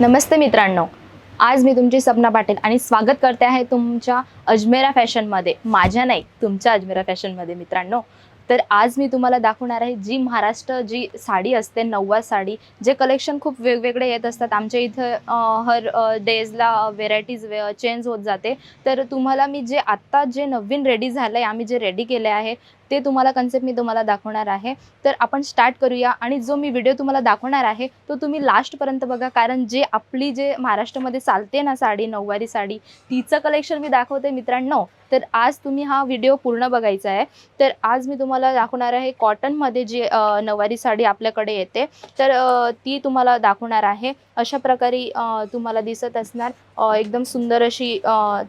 नमस्ते मित्रांनो. आज मी तुमची सपना पाटील आणि स्वागत करते आहे तुमच्या अजमेरा फॅशनमध्ये. माझ्या नाही तुमच्या अजमेरा फॅशनमध्ये मित्रांनो. तर आज मी तुम्हाला दाखवणार आहे जी महाराष्ट्र जी साडी असते नऊवार साडी जे कलेक्शन खूप वेगवेगळे येत असतात. आमच्या इथं हर डेजला व्हेरायटीज वे चेंज होत जाते. तर तुम्हाला मी जे आत्ता जे नवीन रेडी झालं आहे आम्ही जे रेडी केले आहे ते तुम्हाला कन्सेप्ट मी तुम्हाला दाखवणार आहे. तर आपण स्टार्ट करूया आणि जो मी व्हिडिओ तुम्हाला दाखवणार आहे तो तुम्ही लास्टपर्यंत बघा. कारण जे आपली जे महाराष्ट्रामध्ये चालते ना साडी नऊवारी साडी तिचं कलेक्शन मी दाखवते मित्रांनो. तर आज तुम्ही हा व्हिडिओ पूर्ण बघायचा आहे. तर आज मी तुम्हाला दाखवणार आहे कॉटनमध्ये जी अ, नऊवारी साडी आपल्याकडे येते. तर ती तुम्हाला दाखवणार आहे. अशा प्रकारे तुम्हाला दिसत असणार. एकदम सुंदर अशी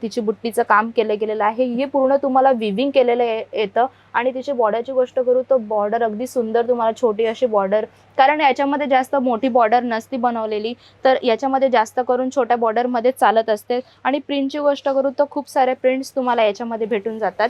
तिची बुट्टीचं काम केलं गेलेलं आहे. हे पूर्ण तुम्हाला विविंग केलेलं येतं. आणि तिची बॉर्डरची गोष्ट करू तर बॉर्डर अगदी सुंदर तुम्हाला छोटी अशी बॉर्डर कारण याच्यामध्ये जास्त मोठी बॉर्डर नसती बनवलेली तर याच्यामध्ये जास्त करून छोट्या बॉर्डरमध्ये चालत असते. आणि प्रिंटची गोष्ट करू तर खूप सारे प्रिंट्स तुम्हाला याच्यामध्ये भेटून जातात.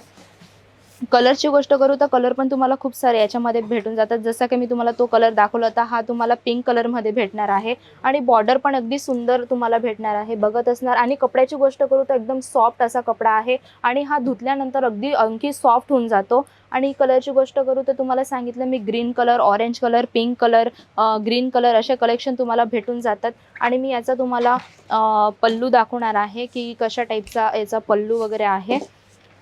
कलरची गोष्ट करू तर कलर पण तुम्हाला खूप सारे याच्यामध्ये भेटून जातात. जसं की मी तुम्हाला तो कलर दाखवला होता हा तुम्हाला पिंक कलरमध्ये भेटणार आहे. आणि बॉर्डर पण अगदी सुंदर तुम्हाला भेटणार आहे. बघत असणार. आणि कपड्याची गोष्ट करू तर एकदम सॉफ्ट असा कपडा आहे. आणि हा धुतल्यानंतर अगदी आणखी सॉफ्ट होऊन जातो. आणि कलरची गोष्ट करू तर तुम्हाला सांगितलं मी green colour orange colour pink colour green colour असे कलेक्शन तुम्हाला भेटून जातात. आणि मी याचा तुम्हाला पल्लू दाखवणार आहे की कशा टाईपचा याचा पल्लू वगैरे आहे.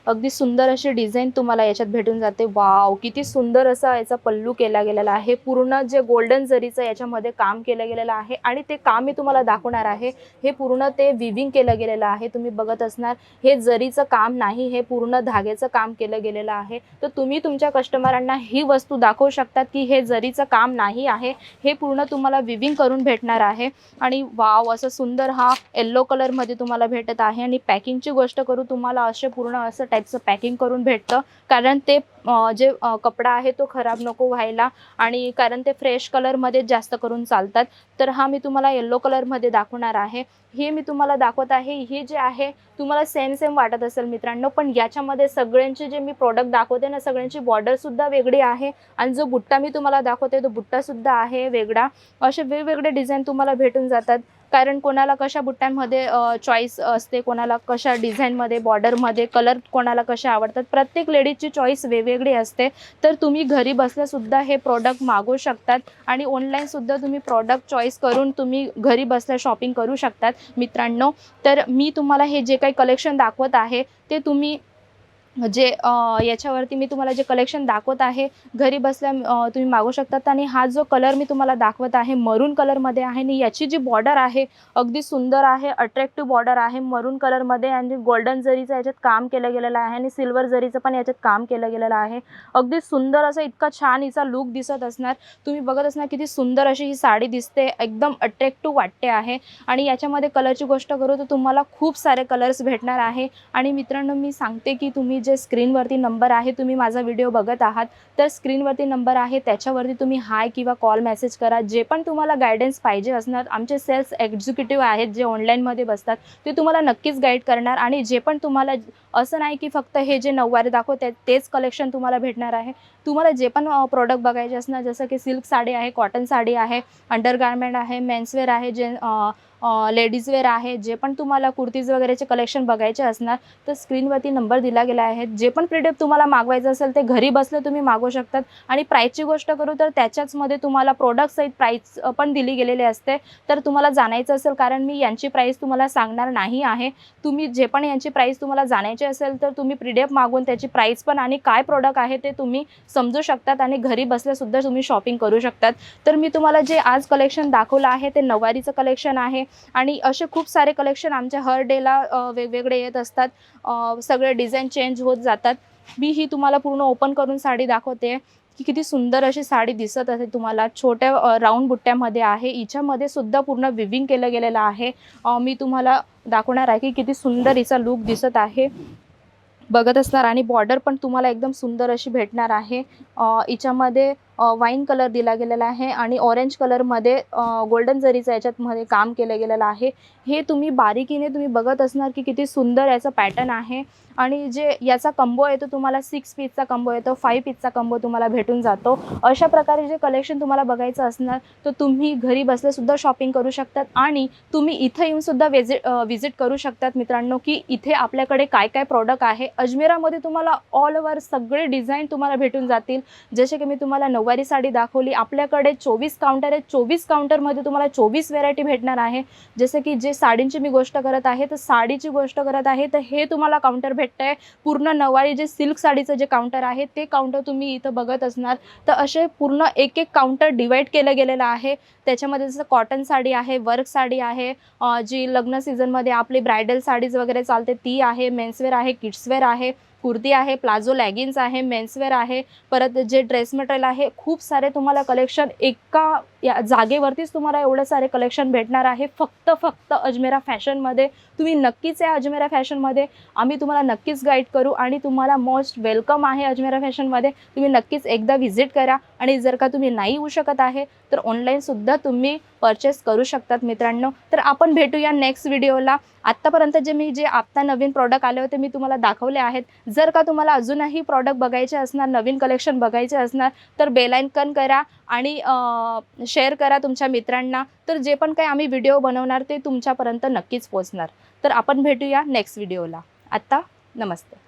अगदी सुंदर अशी डिझाईन तुम्हाला याच्यात भेटून जाते. वाव किती सुंदर असा याचा पल्लू केला गेलेला आहे. पूर्ण जे गोल्डन जरीचं याच्यामध्ये काम केलं गेलेलं आहे आणि ते काम मी तुम्हाला दाखवणार आहे. हे पूर्ण ते विविंग केलं गेलेलं आहे. तुम्ही बघत असणार हे जरीचं काम नाही हे पूर्ण धाग्याचं काम केलं गेलेलं आहे. तर तुम्ही तुमच्या कस्टमरांना ही वस्तू दाखवू शकतात की हे जरीचं काम नाही आहे. हे पूर्ण तुम्हाला विविंग करून भेटणार आहे. आणि वाव असं सुंदर हा येल्लो कलरमध्ये तुम्हाला भेटत आहे. आणि पॅकिंगची गोष्ट करू तुम्हाला असे पूर्ण असं टाईपचं पॅकिंग करून भेटतं. कारण ते जे कपडा आहे तो खराब नको व्हायला आणि कारण ते फ्रेश कलरमध्ये जास्त करून चालतात. तर हा मी तुम्हाला येल्लो कलरमध्ये दाखवणार आहे. हे मी तुम्हाला दाखवत आहे. हे जे आहे तुम्हाला सेम सेम वाटत असेल मित्रांनो पण याच्यामध्ये सगळ्यांचे जे मी प्रोडक्ट दाखवते ना सगळ्यांची बॉर्डरसुद्धा वेगळी आहे आणि जो बुट्टा मी तुम्हाला दाखवते तो बुट्टासुद्धा आहे वेगळा. असे वेगवेगळे डिझाईन तुम्हाला भेटून जातात. कारण कोणाला कशा बुट्ट्यांमध्ये चॉईस असते कोणाला कशा डिझाईनमध्ये बॉर्डरमध्ये कलर कोणाला कशा आवडतात प्रत्येक लेडीजची चॉईस वेगवेगळी असते. तर तुम्ही घरी बसल्यासुद्धा हे प्रॉडक्ट मागवू शकतात आणि ऑनलाईनसुद्धा तुम्ही प्रॉडक्ट चॉईस करून तुम्ही घरी बसल्या शॉपिंग करू शकतात मित्रांनो. तर मी तुम्हाला हे जे काही कलेक्शन दाखवत आहे ते तुम्ही म्हणजे, जे याच्यावरती मी तुम्हाला जे कलेक्शन दाखवत आहे घरी बसल्या तुम्ही मागू शकतात आणि हा जो कलर मी तुम्हाला दाखवत आहे मरून कलरमध्ये आहे. आणि याची जी बॉर्डर आहे अगदी सुंदर आहे अट्रॅक्टिव्ह बॉर्डर आहे मरून कलरमध्ये आणि गोल्डन जरीचं याच्यात काम केलं गेलेलं आहे आणि सिल्वर जरीचं पण याच्यात काम केलं गेलेलं आहे. अगदी सुंदर असं इतका छान हिचा लुक दिसत असणार. तुम्ही बघत असणार किती सुंदर अशी ही साडी दिसते. एकदम अट्रॅक्टिव्ह वाटते आहे. आणि याच्यामध्ये कलरची गोष्ट करू तर तुम्हाला खूप सारे कलर्स भेटणार आहे. आणि मित्रांनो मी सांगते की तुम्ही जे स्क्रीनवरती नंबर आहे तुम्ही माझा व्हिडिओ बघत आहात तर स्क्रीनवरती नंबर आहे त्याच्यावरती तुम्ही हाय किंवा कॉल मेसेज करा. जे पण तुम्हाला गायडन्स पाहिजे असणार आमचे सेल्स एक्झिक्युटिव्ह आहेत जे ऑनलाईनमध्ये बसतात ते तुम्हाला नक्कीच गाईड करणार आणि जे पण तुम्हाला असं नाही की फक्त हे जे नऊवारी दाखवते तेच कलेक्शन तुम्हाला भेटणार आहे. तुम्हाला जे पण प्रोडक्ट बघायचे असणार जसं की सिल्क साडी आहे कॉटन साडी आहे अंडरगार्मेंट आहे मेन्सवेअर आहे जे लेडीज वेअर आहे जे पण तुम्हाला कुर्तीज वगैरेचे कलेक्शन बघायचे असणार तर स्क्रीनवरती नंबर दिला गेला आहे. जे पण प्रिडेप तुम्हाला मागवायचं असेल ते घरी बसलं तुम्ही मागवू शकतात. आणि प्राईसची गोष्ट करू तर त्याच्याचमध्ये तुम्हाला प्रोडक्ट सहित प्राईस पण दिली गेलेली असते. तर तुम्हाला जाणायचं असेल कारण मी यांची प्राईस तुम्हाला सांगणार नाही आहे. तुम्ही जे पण यांची प्राईस तुम्हाला जाणायची असेल तर तुम्ही प्रिडेप मागून त्याची प्राईस पण आणि काय प्रोडक्ट आहे ते तुम्ही समजू शकतात आणि घरी बसल्यासुद्धा तुम्ही शॉपिंग करू शकतात. तर मी तुम्हाला जे आज कलेक्शन दाखवलं आहे ते नऊवारीचं कलेक्शन आहे. आणि असे खूप सारे कलेक्शन आमच्या हर डेला वेगवेगळे येत असतात. सगळे डिझाईन चेंज होत जातात. मी ही तुम्हाला पूर्ण ओपन करून साडी दाखवते की किती सुंदर अशी साडी दिसत असेल तुम्हाला. छोट्या राऊंड बुट्ट्यामध्ये आहे. हिच्यामध्ये सुद्धा पूर्ण विविंग केलं गेलेलं आहे. मी तुम्हाला दाखवणार आहे की किती सुंदर हिचा लुक दिसत आहे. बघत असणार आणि बॉर्डर पण तुम्हाला एकदम सुंदर अशी भेटणार आहे. हिच्यामध्ये वाईन कलर दिला गेलेला आहे आणि ऑरेंज कलरमध्ये गोल्डन जरीचं याच्यातमध्ये काम केलं गेलेलं आहे. हे तुम्ही बारीकीने तुम्ही बघत असणार की किती सुंदर याचं पॅटर्न आहे. आणि जे याचा कंबो येतो तुम्हाला सिक्स पीसचा कंबो येतो फाईव्ह पीसचा कंबो तुम्हाला भेटून जातो. अशा प्रकारे जे कलेक्शन तुम्हाला बघायचं असणार तर तुम्ही घरी बसल्यासुद्धा शॉपिंग करू शकतात आणि तुम्ही इथं येऊनसुद्धा विजिट करू शकतात मित्रांनो की इथे आपल्याकडे काय काय प्रॉडक्ट आहे. अजमेरामध्ये तुम्हाला ऑल ओव्हर सगळे डिझाईन तुम्हाला भेटून जातील. जसे की मी तुम्हाला नऊवारी साडी दाखवली. आपल्याकडे चोवीस काउंटर आहे. चोवीस काउंटरमध्ये तुम्हाला चोवीस व्हेरायटी भेटणार आहे. जसं की जे साडींची मी गोष्ट करत आहे तर साडीची गोष्ट करत आहे तर हे तुम्हाला काउंटर आहे पूर्ण नऊवारी जे सिल्क साडीचं जे काउंटर आहे ते काउंटर तुम्ही इथं बघत असणार. तर असे पूर्ण एक एक काउंटर डिवाईड केलं गेलेलं आहे. त्याच्यामध्ये जसं कॉटन साडी आहे वर्क साडी आहे जी लग्न सीझनमध्ये आपली ब्रायडल साडीज वगैरे चालते ती आहे. मेन्सवेअर आहे किड्सवेअर आहे. कुर्ती आहे प्लाझो लॅगिन्स आहे मेन्सवेअर आहे परत जे ड्रेस मटेरियल आहे खूप सारे तुम्हाला कलेक्शन एका या जागेवरतीच तुम्हाला एवढं सारे कलेक्शन भेटणार आहे. फक्त फक्त अजमेरा फॅशनमध्ये तुम्ही नक्कीच या अजमेरा फॅशनमध्ये आम्ही तुम्हाला नक्कीच गाईड करू आणि तुम्हाला मोस्ट वेलकम आहे अजमेरा फॅशनमध्ये तुम्ही नक्कीच एकदा व्हिजिट करा आणि जर का तुम्ही नाही येऊ शकत आहे तर ऑनलाईनसुद्धा तुम्ही परचेस करू शकतात मित्रांनो. तर आपण भेटूया नेक्स्ट व्हिडिओला आत्तापर्यंत जे मी जे आत्ता नवीन प्रॉडक्ट आले होते मी तुम्हाला दाखवले आहेत. जर का तुम्हाला अजूनही प्रॉडक्ट बघायचे असणार नवीन कलेक्शन बघायचे असणार तर बेलायकन करा आणि शेअर करा तुमच्या मित्रांना. तर जे पण काही आम्ही व्हिडिओ बनवणार ते तुमच्यापर्यंत नक्कीच पोचणार तर आपण भेटूया नेक्स्ट व्हिडिओला आत्ता नमस्ते.